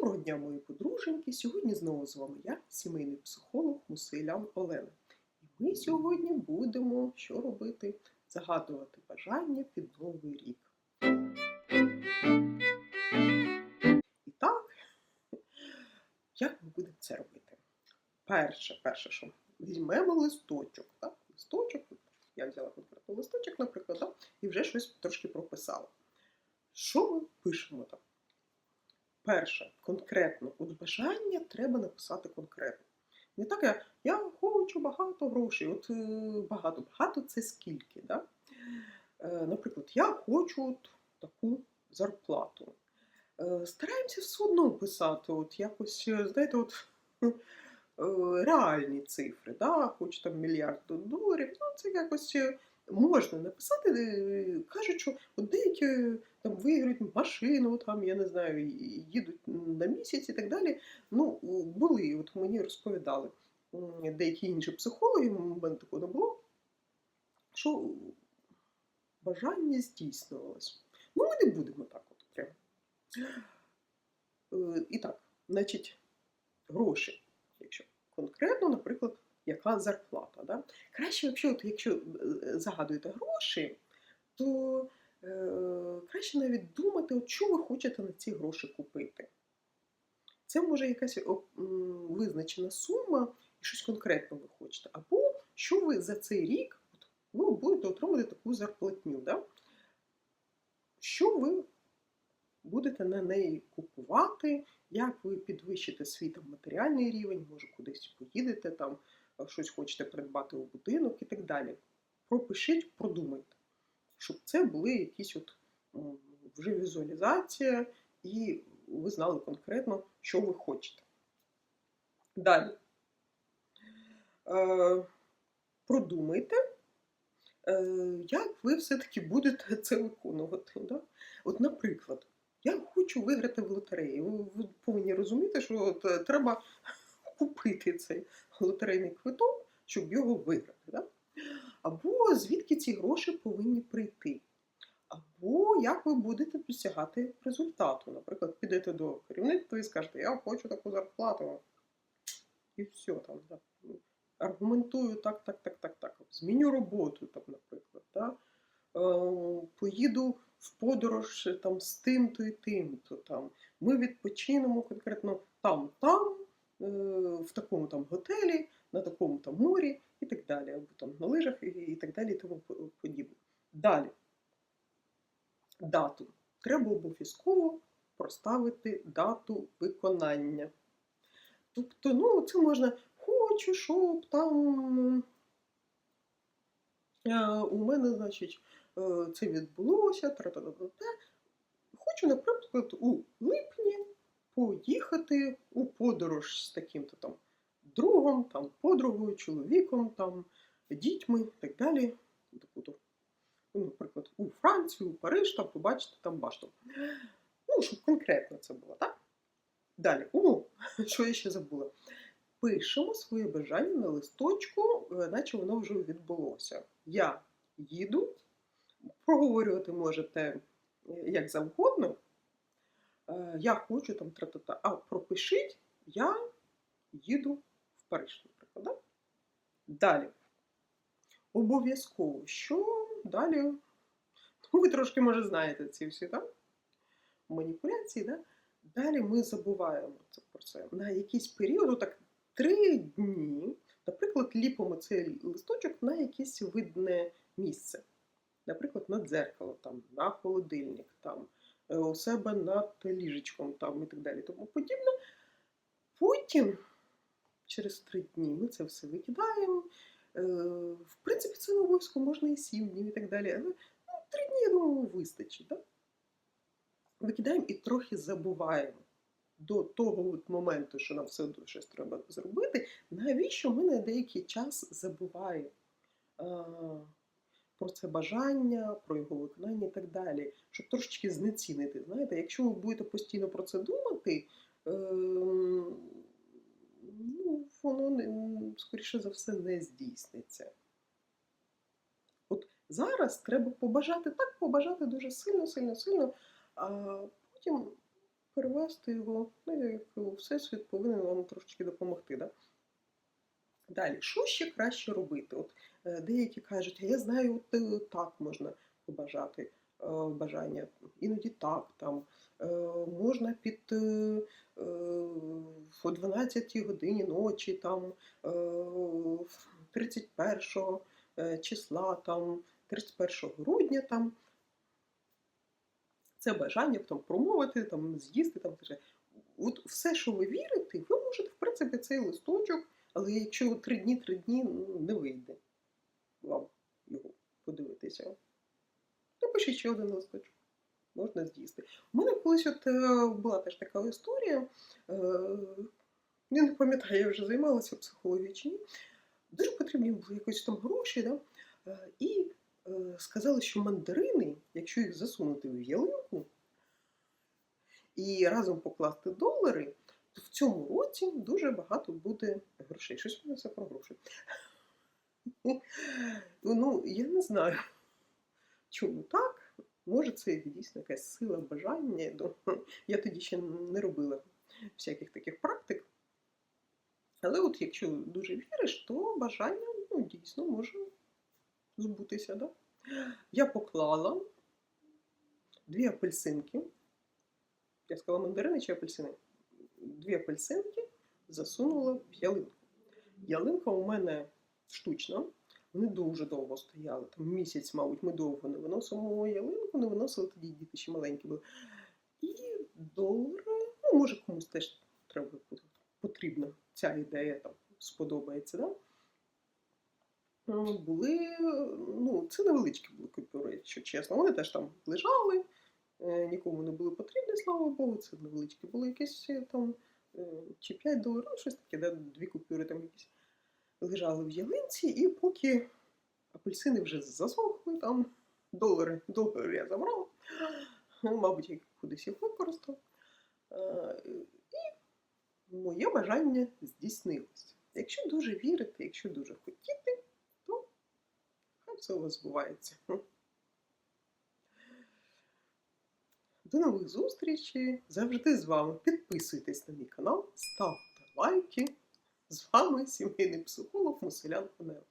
Доброго дня, мої подруженьки! Сьогодні знову з вами я, сімейний психолог Мусилян Олена. І ми сьогодні будемо що робити? Загадувати бажання під Новий рік. І так, як ми будемо це робити? Перше, перше, що візьмемо листочок. Так? Листочок, я взяла конкретно листочок, наприклад, так? і вже щось трошки прописала. Що ми пишемо там? Перше, конкретно, от бажання треба написати конкретно. Не так, як я хочу багато грошей. От е, багато, багато це скільки. Да? Е, Наприклад, я хочу от таку зарплату. Е, Стараємося все одно писати, от якось, знаєте, от реальні цифри. Да? Хочу там мільярд доларів. Ну, це якось можна написати. е, Кажуть, що от деякі там виграють машину, там, я не знаю, їдуть на місяць і так далі. Ну, були, от мені розповідали деякі інші психологи, у мене такого не було, що бажання здійснювалось. Ну, ми не будемо так от прямо. Е, І так, значить, гроші, якщо конкретно, наприклад, яка зарплата. Да? Краще, от, якщо е, загадуєте гроші, то е, краще навіть думати, от що ви хочете на ці гроші купити. Це може якась визначена сума і щось конкретно ви хочете. Або що ви за цей рік ви будете отримувати таку зарплатню. Да? Що ви будете на неї купувати, як ви підвищите свій там, матеріальний рівень, може кудись поїдете, там, щось хочете придбати у будинок і так далі. Пропишіть, продумайте, щоб це були якісь от вже візуалізація, і ви знали конкретно, що ви хочете. Далі. Е, продумайте, е, як ви все-таки будете це виконувати. Да? От, наприклад, я хочу виграти в лотереї. Ви, ви повинні розуміти, що от, е, треба купити цей лотерейний квиток, щоб його виграти. Да? Або звідки ці гроші повинні прийти. Або як ви будете досягати результату. Наприклад, підете до керівництва і скажете, я хочу таку зарплату. І все там. Да. Аргументую так, так, так, так, так. Зміню роботу, там, наприклад. Да. Е, поїду в подорож е, там, з тим-то і тим-то. Там. Ми відпочинемо конкретно там, там, е, в такому там готелі, на такому там морі і так далі, або там на лижах і, так далі, і тому подібне. Далі. Дату. Треба обов'язково проставити дату виконання. Тобто, ну, це можна, хочу, щоб там е, у мене, значить, е, це відбулося, тра-та-та-та-та. Хочу, наприклад, у липні поїхати у подорож з таким-то там другом, там, подругою, чоловіком, там, дітьми і так далі. Ну, наприклад, у Францію, у Париж, там побачити там башту. Ну, щоб конкретно це було, так? Далі. О, що я ще забула? Пишемо своє бажання на листочку, е, наче воно вже відбулося. Я їду, проговорювати можете е, як завгодно. Е, Я хочу там тра-та-та. А пропишіть, я їду в Париж, наприклад. Да? Далі. Обов'язково, що далі? Ну, ви трошки, може, знаєте ці всі там маніпуляції, да? Далі ми забуваємо це про це. На якийсь період, так три дні, наприклад, ліпимо цей листочок на якесь видне місце. Наприклад, на дзеркало, там, на холодильник, там, у себе над ліжечком там, і так далі. Тому подібне. Потім, через три дні, ми це все викидаємо. Е, В принципі, це не обов'язково можна і сім днів і так далі. Але ну, три дні, я думаю, вистачить. Да? Викидаємо і трохи забуваємо до того от моменту, що нам все одно щось треба зробити, навіщо ми на деякий час забуваємо а, про це бажання, про його виконання і так далі, щоб трошечки знецінити. Знаєте, якщо ви будете постійно про це думати, ем, ну, воно скоріше за все не здійсниться. От зараз треба побажати так, побажати дуже сильно, сильно, сильно, а потім перевести його, ну, як Всесвіт повинен вам трошечки допомогти. Да? Далі, що ще краще робити? От е, деякі кажуть, а я знаю, от е, так можна побажати е, бажання, іноді так там. Можна під о 12 годині ночі, там, е, 31 е, числа, там, 31 грудня там. Це бажання там, промовити, там, з'їсти. Там. От все, що ви вірите, ви можете, в принципі, цей листочок, але якщо три дні, три дні ну, не вийде вам його подивитися. Напишіть ще один листочок. Можна з'їсти. У мене колись от е, була теж така історія. Е, я не пам'ятаю, я вже займалася психологією чи ні. Дуже потрібні були якось там гроші, да? Е, і сказали, що мандарини, якщо їх засунути в ялинку і разом покласти долари, в цьому році дуже багато буде грошей. Щось мене все про гроші. Ну, я не знаю, чому так. Може, це дійсно якась сила бажання. Я тоді ще не робила всяких таких практик. Але от якщо дуже віриш, то бажання ну, дійсно може збутися. Да? Я поклала дві апельсинки. Я сказала мандарини чи апельсини? Дві апельсинки засунула в ялинку. Ялинка у мене штучна. Вони дуже довго стояли, там місяць, мабуть, ми довго не виносимо ялинку, не виносили тоді діти ще маленькі були. І долари, ну, може, комусь теж треба потрібна ця ідея там сподобається, да? Були, ну, це невеличкі були купюри, якщо чесно. Вони теж там лежали, нікому не були потрібні, слава Богу, це невеличкі були якісь е, там е, чи 5 доларів, ну, щось таке, да? дві купюри там якісь лежали в ялинці, і поки апельсини вже засохли, там долари, долари я забрав, ну, мабуть, я кудись їх використав. Е, І моє бажання здійснилося. Якщо дуже вірити, якщо дуже хотіти, то хай все у вас збувається. До нових зустрічей. Завжди з вами. Підписуйтесь на мій канал, ставте лайки. З вами сімейний психолог Мусилян Фанел.